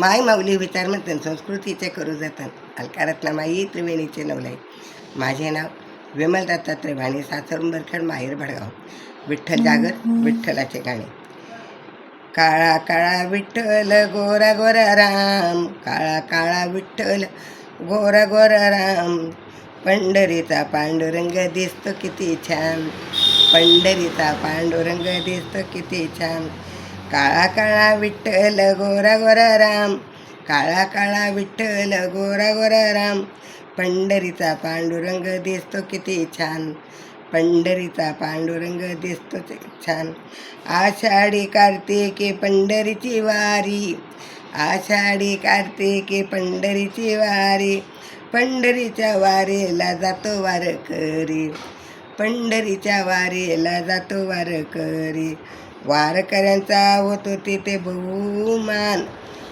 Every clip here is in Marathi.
माय माऊली विचार म्हणते संस्कृतीचे करू जातात. अलकारातला माई त्रिवेणीचे नवलाई माझे नाव विमल दत्तात्रय भाणे सासरुंबरखेड माहेर भडगाव. विठ्ठल जागर विठ्ठलाचे गाणे. काळा काळा विठ्ठल गोरा गोरा राम. काळा काळा विठ्ठल गोरा गोरा राम. पंढरीचा पांडुरंग दिसतो किती छान. पंढरीचा पांडुरंग दिसतो किती छान. काळा काळा विठ्ठल गोरा गोरा राम. काळा काळा विठ्ठल गोरा गोरा राम. पंढरीचा पांडुरंग दिसतो किती छान. पंढरीचा पांडुरंग दिसतो ते छान. आषाढी कार्तिकी पंढरीची वारी. आषाढी कार्तिकी पंढरीची वारी. पंढरीच्या वारीला जातो वारकरी. पंढरीच्या वारीला जातो वारकरी. वारकऱ्यांचा होतो तिथे बहुमान.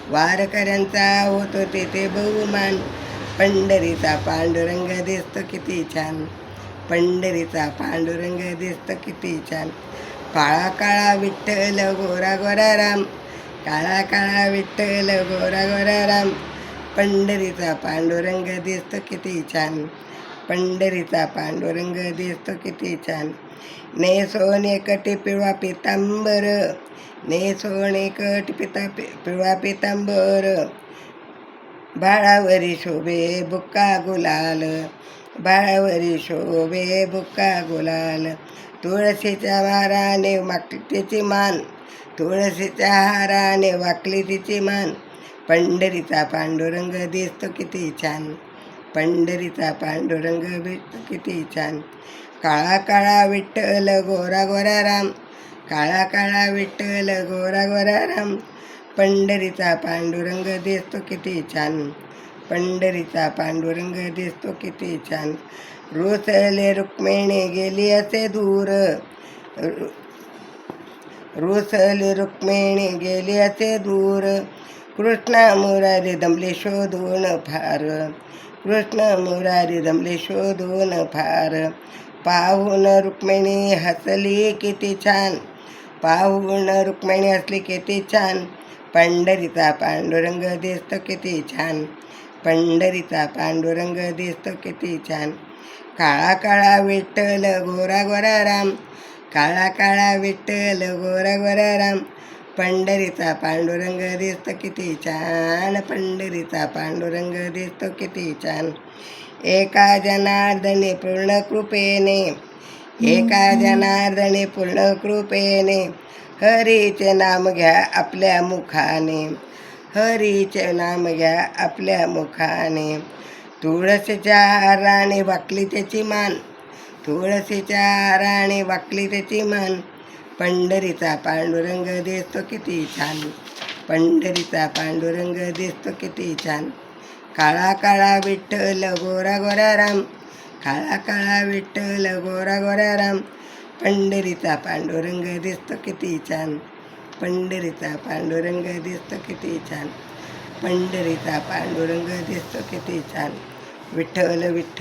वारकऱ्यांचा होतो तिथे बहुमान. पंढरीचा पांडुरंग दिसतो किती छान. पंढरीचा पांडुरंग दिसतो किती छान. काळा काळा विठ्ठल गोरा गोरा राम. काळा काळा विठ्ठल गोरा गोरा राम. पंढरीचा पांडुरंग दिसतो किती छान. पंढरीचा पांडुरंग दिसतो किती छान. ने सोने कटी पिवळा पितांबर ने सोने कट पिता पिळवा पिवळा पितांबर बाळावरी शोभे बुक्का गुलाल बाळावरी शोभे बुक्का गुलाल तुळशीच्या हाराने वाकली तिची मान तुळशीच्या हाराने वाकली तिची मान पंढरीचा पांडुरंग दिसतो किती छान पंढरीचा पांडुरंग दिसतो किती छान। काळा काळा विठ्ठल गोरा गोरा राम. काळा काळा विठ्ठल गोरा गोरा राम. पंढरीचा पांडुरंग दिसतो किती छान. पंढरीचा पांडुरंग दिसतो किती छान. रुसले रुक्मिणी गेली असे दूर. रु- रुसली रुक्मिणी गेली असे दूर. कृष्णा मुरारी दमले शोधून फार. कृष्ण मुरारी दमले शोधून फार. पाहून रुक्मिणी हसली किती छान. पाहून रुक्मिणी हसली किती छान. पंढरीचा पांडुरंग दिसतो किती छान. पंढरीचा पांडुरंग दिसतो किती छान. काळा काळा विठ्ठल गोरा गोरा राम. काळा काळा विठ्ठल गोरा गोरा राम. पंढरीचा पांडुरंग दिसतो किती छान. पंढरीचा पांडुरंग दिसतो किती छान. एका जनार्दने पूर्ण कृपेने एका जनार्दने पूर्ण कृपेने हरीचे नाम घ्या आपल्या मुखाने हरीचे नाम घ्या आपल्या मुखाने. तुळशीच्या हाराने वाकली त्याची मान तुळशीच्या हाराने वाकली त्याची मान. पंढरीचा पांडुरंग दिसतो किती छान. पंढरीचा पांडुरंग दिसतो किती छान. काळा काळा विठ्ठल गोरा गोरा राम. काळा काळा विठ्ठल गोरा गोरा राम. पंढरीचा पांडुरंग दिसतो किती छान. पंढरीचा पांडुरंग दिसतो किती छान. पंढरीचा पांडुरंग दिसतो किती छान. विठ्ठल विठ्ठल.